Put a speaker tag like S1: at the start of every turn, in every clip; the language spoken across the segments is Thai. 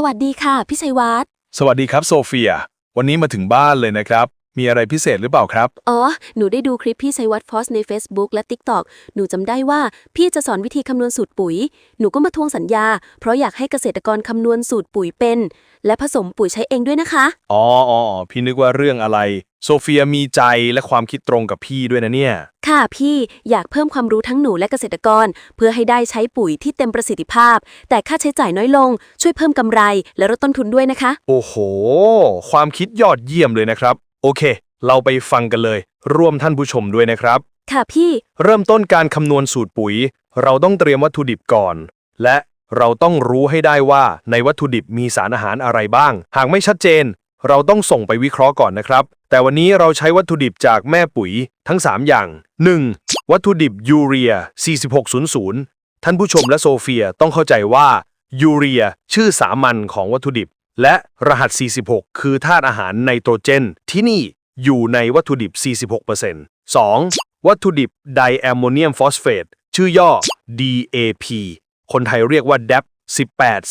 S1: สวัสดีค่ะ พี่ชัยวัฒน์
S2: สวัสดีครับโซเฟีย วันนี้มาถึงบ้านเลยนะครับ มีอะไรพิเศษหรือเปล่าครับ
S1: อ๋อ หนูได้ดูคลิปพี่ชัยวัฒน์โพสต์ใน Facebook และ TikTok หนูจำได้ว่าพี่จะสอนวิธีคำนวณสูตรปุ๋ย หนูก็มาทวงสัญญา เพราะอยากให้เกษตรกรคำนวณสูตรปุ๋ยเป็น และผสมปุ๋ยใช้เองด้วยนะคะ
S2: อ๋ออ๋ออ๋อพี่นึกว่าเรื่องอะไร โซเฟียมีใจและความคิดตรงกับพี่ด้วยนะเนี่ย
S1: ค่ะพี่อยากเพิ่มความรู้ทั้งหนูและเกษตรกร เพื่อให้ได้ใช้ปุ๋ยที่เต็มประสิทธิภาพ แต่ค่าใช้จ่ายน้อยลง ช่วยเพิ่มกำไร และลดต้นทุนด้วยนะคะ
S2: โอ้โห ความคิดยอดเยี่ยมเลยนะครับ โอเค เราไปฟังกันเลย ร่วมท่านผู้ชมด้วยนะครับ
S1: ค่ะพี่
S2: เริ่มต้นการคำนวณสูตรปุ๋ย เราต้องเตรียมวัตถุดิบก่อน และเราต้องรู้ให้ได้ว่าในวัตถุดิบมีสารอาหารอะไรบ้าง หากไม่ชัดเจน เราต้องส่งไปวิเคราะห์ก่อนนะครับ แต่วันนี้เราใช้วัตถุดิบจากแม่ปุ๋ยทั้ง 3 อย่าง 1. วัตถุดิบยูเรีย 4600 ท่านผู้ชมและโซเฟียต้องเข้าใจว่ายูเรียชื่อสามัญของวัตถุดิบ และรหัส 46 คือธาตุอาหารไนโตรเจน ที่นี่อยู่ในวัตถุดิบ 46% 2. วัตถุดิบไดแอมโมเนียมฟอสเฟตชื่อย่อ DAP คนไทยเรียกว่า DAP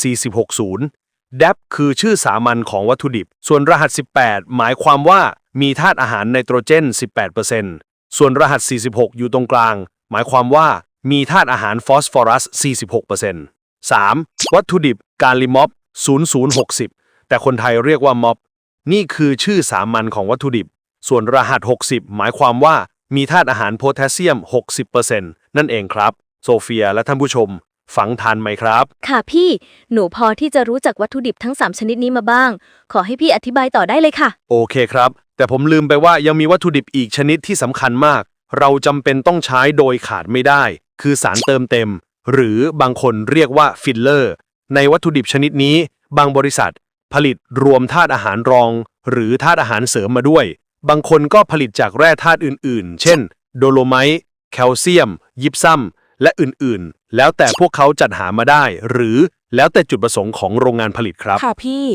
S2: 18460 DAP คือชื่อสามัญของวัตถุดิบ ส่วนรหัส 18 หมายความว่ามีธาตุอาหารไนโตรเจน 18%ส่วนรหัส 46 อยู่ตรงกลาง หมายความว่ามีธาตุอาหารฟอสฟอรัส 46% 3. วัตถุดิบการลิมอฟ0060 แต่คนไทยเรียกว่าม็อบ นี่คือชื่อสามัญของวัตถุดิบ ส่วนรหัส 60 หมายความว่ามีธาตุอาหารโพแทสเซียม 60%นั่นเองครับ โซเฟียและท่านผู้ชมฟังทันไหมครับ
S3: ค่ะพี่ หนูพอที่จะรู้จักวัตถุดิบทั้ง 3 ชนิดนี้มาบ้าง ขอให้พี่อธิบายต่อได้เลยค่ะ
S2: โอเคครับ แต่ผมลืมไปว่ายังมีวัตถุดิบอีกชนิดที่สำคัญมาก เราจำเป็นต้องใช้โดยขาดไม่ได้ คือสารเติมเต็ม หรือบางคนเรียกว่าฟิลเลอร์ ในวัตถุดิบชนิดนี้ บางบริษัท ผลิตรวมธาตุอาหารรอง หรือธาตุอาหารเสริมมาด้วย บางคนก็ผลิตจากแร่ธาตุอื่นๆ เช่น โดโลไมต์แคลเซียม ยิปซัม และอื่นๆ แล้วแต่พวกเขาจัดหามาได้ หรือแล้วแต่จุดประสงค์ของโรงงานผลิตครับ
S4: ค่ะพี่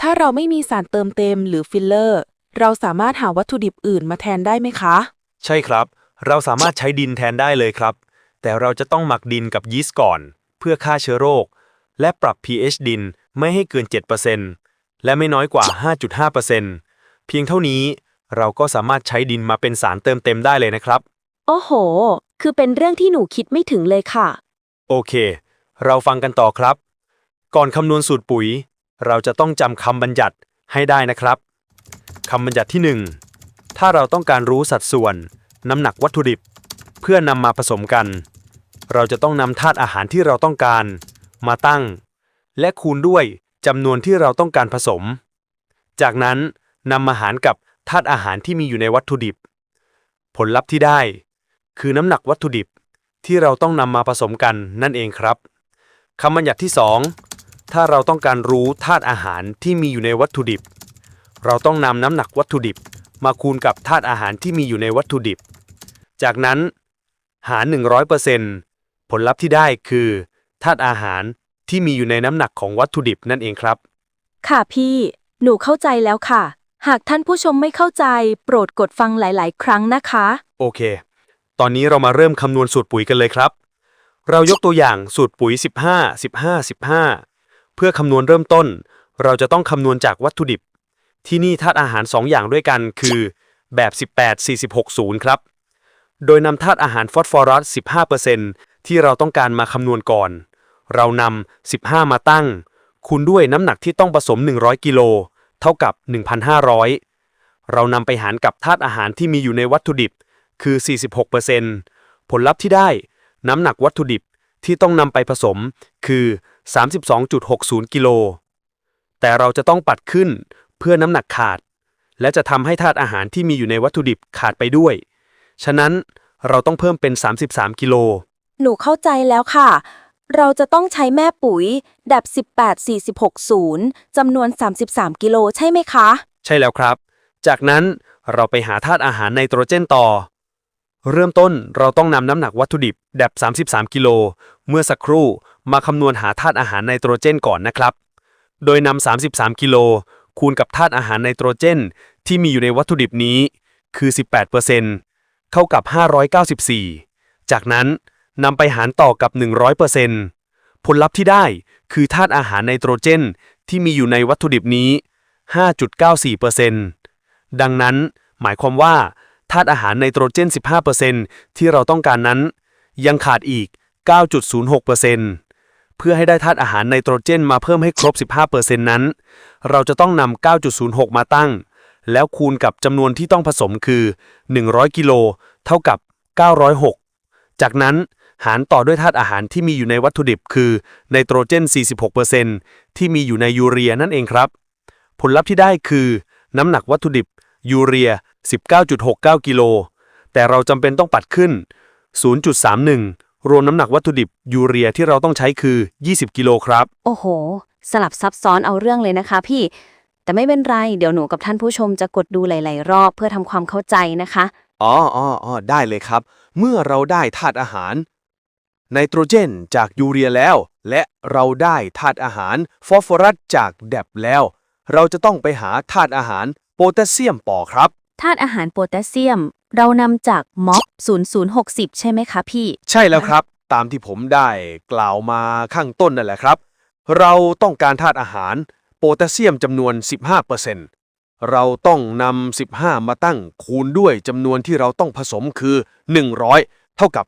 S4: ถ้าเราไม่มีสารเติมเต็มหรือฟิลเลอร์ เราสามารถหาวัตถุดิบอื่นมาแทนได้ไหมคะ
S5: ใช่ครับ เราสามารถใช้ดินแทนได้เลยครับ แต่เราจะต้องหมักดินกับยีสต์ก่อน เพื่อฆ่าเชื้อโรค และปรับ pH ดินไม่ให้เกิน 7% และไม่น้อยกว่า 5.5%เพียงเท่านี้เราก็สามารถใช้ดินมาเป็นสารเติมเต็มได้เลยนะครับ
S3: โอ้โห คือเป็นเรื่องที่หนูคิดไม่ถึงเลยค่ะ
S5: โอเค เราฟังกันต่อครับ ก่อนคำนวณสูตรปุ๋ย เราจะต้องจำคำบัญญัติให้ได้นะครับคำบัญญัติที่ 1 ถ้าเราต้องการรู้สัดส่วน น้ำหนักวัตถุดิบ เพื่อนำมาผสมกัน เราจะต้องนำธาตุอาหารที่เราต้องการ มาตั้ง และคูณด้วย จำนวนที่เราต้องการผสม จากนั้นนำมาหารกับธาตุอาหารที่มีอยู่ในวัตถุดิบ ผลลัพธ์ที่ได้ คือน้ำหนักวัตถุดิบที่เราต้องนำมาผสมกันนั่นเองครับคำบัญญัติที่ 2 ถ้าเราต้องการรู้ธาตุอาหารที่มีอยู่ในวัตถุดิบ เราต้องนำน้ำหนักวัตถุดิบ มาคูณกับธาตุอาหารที่มีอยู่ในวัตถุดิบ จากนั้นหาร 100%ผลลัพธ์ที่ได้คือธาตุอาหาร ที่มีอยู่ในน้ำหนักของวัตถุดิบนั่นเองครับ
S3: ค่ะพี่ หนูเข้าใจแล้วค่ะ หากท่านผู้ชมไม่เข้าใจ โปรดกดฟังหลาย ๆ ครั้งนะคะ
S5: โอเค ตอนนี้เรามาเริ่มคำนวณสูตรปุ๋ยกันเลยครับ เรายกตัวอย่างสูตรปุ๋ย 15 15 15 เพื่อคำนวณเริ่มต้น เราจะต้องคำนวณจากวัตถุดิบ ที่นี่ธาตุอาหาร 2 อย่างด้วยกันคือ แบบ 18 40 60 ครับ โดยนำธาตุอาหารฟอสฟอรัส 15%ที่เราต้องการมาคำนวณก่อน เรานำ 15 มาตั้ง คูณด้วยน้ำหนักที่ต้องผสม 100 กิโล เท่ากับ 1,500 เรานำไปหารกับธาตุอาหารที่มีอยู่ในวัตถุดิบ คือ 46%ผลลัพธ์ที่ได้ น้ำหนักวัตถุดิบที่ต้องนำไปผสมคือ 32.60 กิโล แต่เราจะต้องปัดขึ้นเพื่อน้ำหนักขาด และจะทำให้ธาตุอาหารที่มีอยู่ในวัตถุดิบขาดไปด้วย ฉะนั้นเราต้องเพิ่มเป็น 33 กิโล
S3: หนูเข้าใจแล้วค่ะ เราจะต้องใช้แม่ปุ๋ย ดับ 18460จำนวน 33 กิโลใช่ไหมคะ
S5: ใช่แล้วครับ จากนั้นเราไปหาธาตุอาหารไนโตรเจนต่อ เริ่มต้นเราต้องนำน้ำหนักวัตถุดิบแบบ33 กิโล เมื่อสักครู่มาคำนวณหาธาตุอาหารไนโตรเจนก่อนนะครับ โดยนำ 33 กิโล คูณกับธาตุอาหารไนโตรเจน ที่มีอยู่ในวัตถุดิบนี้ คือ 18%เท่ากับ 594 จากนั้น นำไปหารต่อกับ 100%ผลลัพธ์ที่ได้คือธาตุอาหารไนโตรเจนที่มีอยู่ในวัตถุดิบนี้ 5.94%ดังนั้นหมายความว่าธาตุอาหารไนโตรเจน 15%ที่เราต้องการนั้น ยังขาดอีก 9.06%เพื่อให้ได้ธาตุอาหารไนโตรเจนมาเพิ่มให้ครบ 15%นั้น เราจะต้องนำ 9.06 มาตั้ง แล้วคูณกับจำนวนที่ต้องผสมคือ 100 กิโล เท่ากับ 906 จากนั้น หารต่อด้วยธาตุอาหารที่มีอยู่ในวัตถุดิบคือไนโตรเจน 46%ที่มีอยู่ในยูเรียนั่นเองครับ ผลลัพธ์ที่ได้คือ น้ำหนักวัตถุดิบ ยูเรีย 19.69 กิโล แต่เราจำเป็นต้องปัดขึ้น 0.31 รวมน้ำหนักวัตถุดิบ ยูเรียที่เราต้องใช้คือ 20 กิโลครับ
S1: โอ้โห สลับซับซ้อนเอาเรื่องเลยนะคะพี่ แต่ไม่เป็นไร เดี๋ยวหนูกับท่านผู้ชมจะกดดูหลาย ๆ รอบเพื่อทำความเข้าใจนะคะ
S2: อ๋ออ๋ออ๋อได้เลยครับ เมื่อเราได้ธาตุอาหาร ไนโตรเจนจากยูเรียแล้ว และเราได้ธาตุอาหารฟอสฟอรัสจากแดบแล้ว เราจะต้องไปหาธาตุอาหารโพแทสเซียมต่อครับ
S1: ธาตุอาหารโพแทสเซียม เรานำจากม็อบ0060 ใช่ไหมคะพี่
S2: ใช่แล้วครับ ตามที่ผมได้กล่าวมาข้างต้นนั่นแหละครับ เราต้องการธาตุอาหารโพแทสเซียมจำนวน 15%เราต้องนำ 15 มาตั้งคูณด้วยจำนวนที่เราต้องผสมคือ 100 เท่ากับ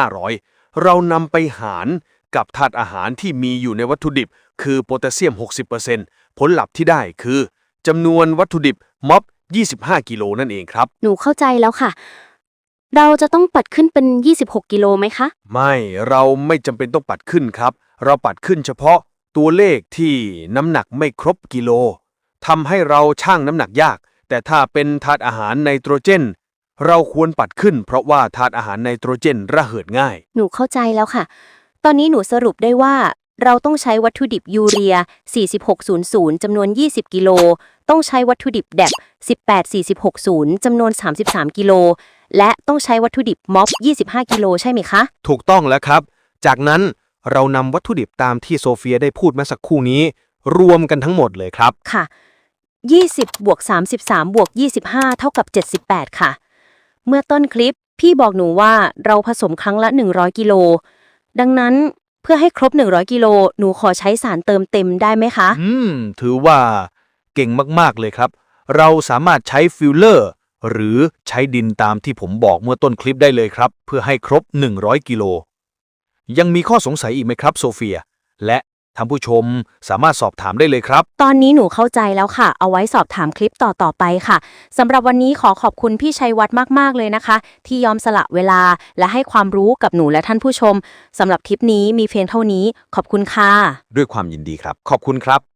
S2: 1,500 เรานำไปหารกับธาตุอาหารที่มีอยู่ในวัตถุดิบ คือโพแทสเซียม 60%ผลลัพธ์ที่ได้คือจำนวนวัตถุดิบม็อบ25 กิโลนั่นเองครับ
S1: หนูเข้าใจแล้วค่ะ เราจะต้องปัดขึ้นเป็น 26 กิโลไหมคะ
S2: ไม่เราไม่จำเป็นต้องปัดขึ้นครับ เราปัดขึ้นเฉพาะตัวเลขที่น้ำหนักไม่ครบกิโลทำให้เราชั่งน้ำหนักยาก แต่ถ้าเป็นธาตุอาหารไนโตรเจน เราควรปัดขึ้น เพราะว่าธาตุอาหารไนโตรเจนระเหิดง่าย
S1: หนูเข้าใจแล้วค่ะ ตอนนี้หนูสรุปได้ว่า เราต้องใช้วัตถุดิบยูเรีย 4600 จำนวน 20 กิโล ต้องใช้วัตถุดิบแดบ18460 จำนวน 33 กิโล และต้องใช้วัตถุดิบม็อบ 25 กิโลใช่ไหมคะ
S2: ถูกต้องแล้วครับ จากนั้นเรานำวัตถุดิบตามที่โซเฟียได้พูดเมื่อสักครู่นี้ รวมกันทั้งหมดเลยครับ
S1: ค่ะ 20บวก33บวก25 เท่ากับ 78 ค่ะ เมื่อต้นคลิปพี่บอกหนูว่าเราผสมครั้งละ 100 กิโล ดังนั้นเพื่อให้ครบ 100 กิโล หนูขอใช้สารเติมเต็มได้ไหมคะ
S2: อืม ถือว่าเก่งมาก ๆ เลยครับ เราสามารถใช้ฟิลเลอร์ หรือใช้ดินตามที่ผมบอกเมื่อต้นคลิปได้เลยครับ เพื่อให้ครบ 100 กิโล ยังมีข้อสงสัยอีกไหมครับ โซเฟีย และ ท่านผู้ชมสามารถสอบถามได้เลยครับ
S1: ตอนนี้หนูเข้าใจแล้วค่ะ เอาไว้สอบถามคลิปต่อๆไปค่ะสำหรับวันนี้ขอขอบคุณพี่ชัยวัฒน์มาก ๆ เลยนะคะ ที่ยอมสละเวลาและให้ความรู้กับหนูและท่านผู้ชมสำหรับคลิปนี้มีเพียงเท่านี้ ขอบคุณค่ะ
S2: ด้วยความยินดีครับ ขอบคุณครับ